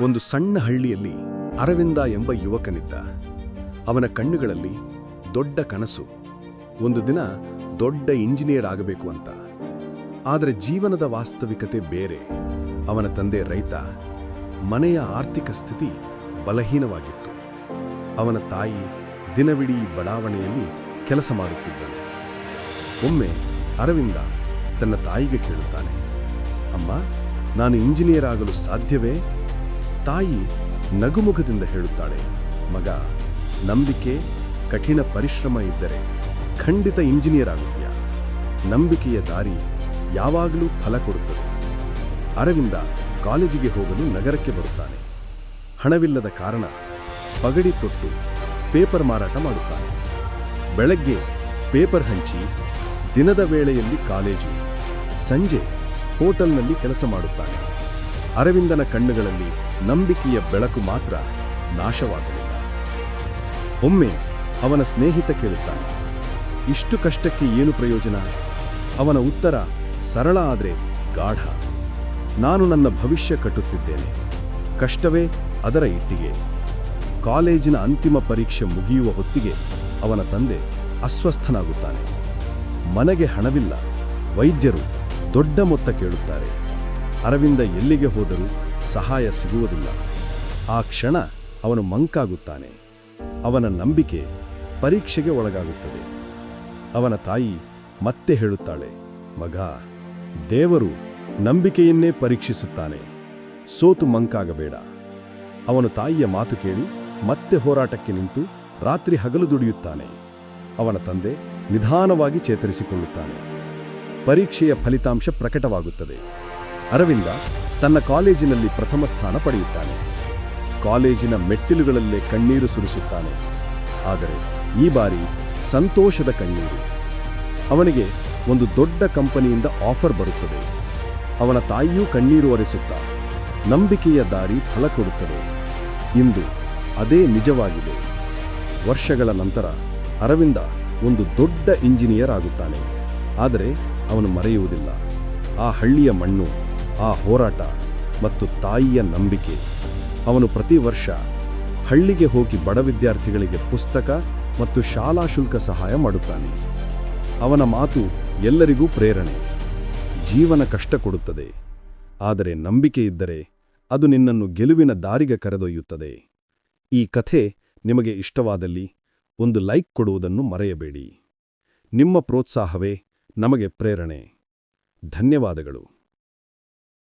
ಒಂದು ಸಣ್ಣ ಹಳ್ಳಿಯಲ್ಲಿ ಅರವಿಂದ ಎಂಬ ಯುವಕನಿದ್ದ. ಅವನ ಕಣ್ಣುಗಳಲ್ಲಿ ದೊಡ್ಡ ಕನಸು. ಒಂದು ದಿನ ದೊಡ್ಡ ಇಂಜಿನಿಯರ್ ಆಗಬೇಕು ಅಂತ. ಆದರೆ ಜೀವನದ ವಾಸ್ತವಿಕತೆ ಬೇರೆ. ಅವನ ತಂದೆ ರೈತ. ಮನೆಯ ಆರ್ಥಿಕ ಸ್ಥಿತಿ ಬಲಹೀನವಾಗಿತ್ತು. ಅವನ ತಾಯಿ ದಿನವಿಡೀ ಬಡಾವಣೆಯಲ್ಲಿ ಕೆಲಸ ಮಾಡುತ್ತಿದ್ದಳು. ಒಮ್ಮೆ ಅರವಿಂದ ತನ್ನ ತಾಯಿಗೆ ಕೇಳುತ್ತಾನೆ, ಅಮ್ಮ, ನಾನು ಇಂಜಿನಿಯರ್ ಆಗಲು ಸಾಧ್ಯವೇ? ತಾಯಿ ನಗುಮುಖದಿಂದ ಹೇಳುತ್ತಾಳೆ, ಮಗ, ನಂಬಿಕೆ, ಕಠಿಣ ಪರಿಶ್ರಮ ಇದ್ದರೆ ಖಂಡಿತ ಇಂಜಿನಿಯರ್ ಆಗುತ್ತೀಯ ನಂಬಿಕೆಯ ದಾರಿ ಯಾವಾಗಲೂ ಫಲ ಕೊಡುತ್ತದೆ. ಅರವಿಂದ ಕಾಲೇಜಿಗೆ ಹೋಗಲು ನಗರಕ್ಕೆ ಬರುತ್ತಾನೆ. ಹಣವಿಲ್ಲದ ಕಾರಣ ಪಗಡಿ ತೊಟ್ಟು ಪೇಪರ್ ಮಾರಾಟ ಮಾಡುತ್ತಾನೆ. ಬೆಳಗ್ಗೆ ಪೇಪರ್ ಹಂಚಿ ದಿನದ ವೇಳೆಯಲ್ಲಿ ಕಾಲೇಜು, ಸಂಜೆ ಹೋಟೆಲ್ನಲ್ಲಿ ಕೆಲಸ ಮಾಡುತ್ತಾನೆ. ಅರವಿಂದನ ಕಣ್ಣುಗಳಲ್ಲಿ ನಂಬಿಕೆಯ ಬೆಳಕು ಮಾತ್ರ ನಾಶವಾಗಲಿಲ್ಲ. ಒಮ್ಮೆ ಅವನ ಸ್ನೇಹಿತ ಕೇಳುತ್ತಾನೆ, ಇಷ್ಟು ಕಷ್ಟಕ್ಕೆ ಏನು ಪ್ರಯೋಜನ? ಅವನ ಉತ್ತರ ಸರಳ ಆದರೆ ಗಾಢ. ನಾನು ನನ್ನ ಭವಿಷ್ಯ ಕಟ್ಟುತ್ತಿದ್ದೇನೆ. ಕಷ್ಟವೇ ಅದರ ಇಟ್ಟಿಗೆ. ಕಾಲೇಜಿನ ಅಂತಿಮ ಪರೀಕ್ಷೆ ಮುಗಿಯುವ ಹೊತ್ತಿಗೆ ಅವನ ತಂದೆ ಅಸ್ವಸ್ಥನಾಗುತ್ತಾನೆ. ಮನೆಗೆ ಹಣವಿಲ್ಲ. ವೈದ್ಯರು ದೊಡ್ಡ ಮೊತ್ತ ಕೇಳುತ್ತಾರೆ. ಅರವಿಂದ ಎಲ್ಲಿಗೆ ಹೋದರೂ ಸಹಾಯ ಸಿಗುವುದಿಲ್ಲ. ಆ ಕ್ಷಣ ಅವನು ಮಂಕಾಗುತ್ತಾನೆ. ಅವನ ನಂಬಿಕೆ ಪರೀಕ್ಷೆಗೆ ಒಳಗಾಗುತ್ತದೆ. ಅವನ ತಾಯಿ ಮತ್ತೆ ಹೇಳುತ್ತಾಳೆ, ಮಗ, ದೇವರು ನಂಬಿಕೆಯನ್ನೇ ಪರೀಕ್ಷಿಸುತ್ತಾನೆ. ಸೋತು ಮಂಕಾಗಬೇಡ. ಅವನು ತಾಯಿಯ ಮಾತು ಕೇಳಿ ಮತ್ತೆ ಹೋರಾಟಕ್ಕೆ ನಿಂತು ರಾತ್ರಿ ಹಗಲು ದುಡಿಯುತ್ತಾನೆ. ಅವನ ತಂದೆ ನಿಧಾನವಾಗಿ ಚೇತರಿಸಿಕೊಳ್ಳುತ್ತಾನೆ. ಪರೀಕ್ಷೆಯ ಫಲಿತಾಂಶ ಪ್ರಕಟವಾಗುತ್ತದೆ. ಅರವಿಂದ ತನ್ನ ಕಾಲೇಜಿನಲ್ಲಿ ಪ್ರಥಮ ಸ್ಥಾನ ಪಡೆಯುತ್ತಾನೆ. ಕಾಲೇಜಿನ ಮೆಟ್ಟಿಲುಗಳಲ್ಲೇ ಕಣ್ಣೀರು ಸುರಿಸುತ್ತಾನೆ. ಆದರೆ ಈ ಬಾರಿ ಸಂತೋಷದ ಕಣ್ಣೀರು. ಅವನಿಗೆ ಒಂದು ದೊಡ್ಡ ಕಂಪನಿಯಿಂದ ಆಫರ್ ಬರುತ್ತದೆ. ಅವನ ತಾಯಿಯೂ ಕಣ್ಣೀರು ಒರೆಸುತ್ತಾ ನಂಬಿಕೆಯ ದಾರಿ ಫಲ ಕೊಡುತ್ತದೆ. ಇಂದು ಅದೇ ನಿಜವಾಗಿದೆ. ವರ್ಷಗಳ ನಂತರ ಅರವಿಂದ ಒಂದು ದೊಡ್ಡ ಇಂಜಿನಿಯರ್ ಆಗುತ್ತಾನೆ. ಆದರೆ ಅವನು ಮರೆಯುವುದಿಲ್ಲ. ಆ ಹಳ್ಳಿಯ ಮಣ್ಣು ಆ ಹೋರಾಟ ಮತ್ತು ತಾಯಿಯ ನಂಬಿಕೆ. ಅವನು ಪ್ರತಿ ವರ್ಷ ಹಳ್ಳಿಗೆ ಹೋಗಿ ಬಡ ವಿದ್ಯಾರ್ಥಿಗಳಿಗೆ ಪುಸ್ತಕ ಮತ್ತು ಶಾಲಾ ಶುಲ್ಕ ಸಹಾಯ ಮಾಡುತ್ತಾನೆ. ಅವನ ಮಾತು ಎಲ್ಲರಿಗೂ ಪ್ರೇರಣೆ. ಜೀವನ ಕಷ್ಟ ಕೊಡುತ್ತದೆ. ಆದರೆ ನಂಬಿಕೆ ಇದ್ದರೆ ಅದು ನಿನ್ನನ್ನು ಗೆಲುವಿನ ದಾರಿಗೆ ಕರೆದೊಯ್ಯುತ್ತದೆ. ಈ ಕಥೆ ನಿಮಗೆ ಇಷ್ಟವಾದಲ್ಲಿ ಒಂದು ಲೈಕ್ ಕೊಡುವುದನ್ನು ಮರೆಯಬೇಡಿ. ನಿಮ್ಮ ಪ್ರೋತ್ಸಾಹವೇ ನಮಗೆ ಪ್ರೇರಣೆ. ಧನ್ಯವಾದಗಳು.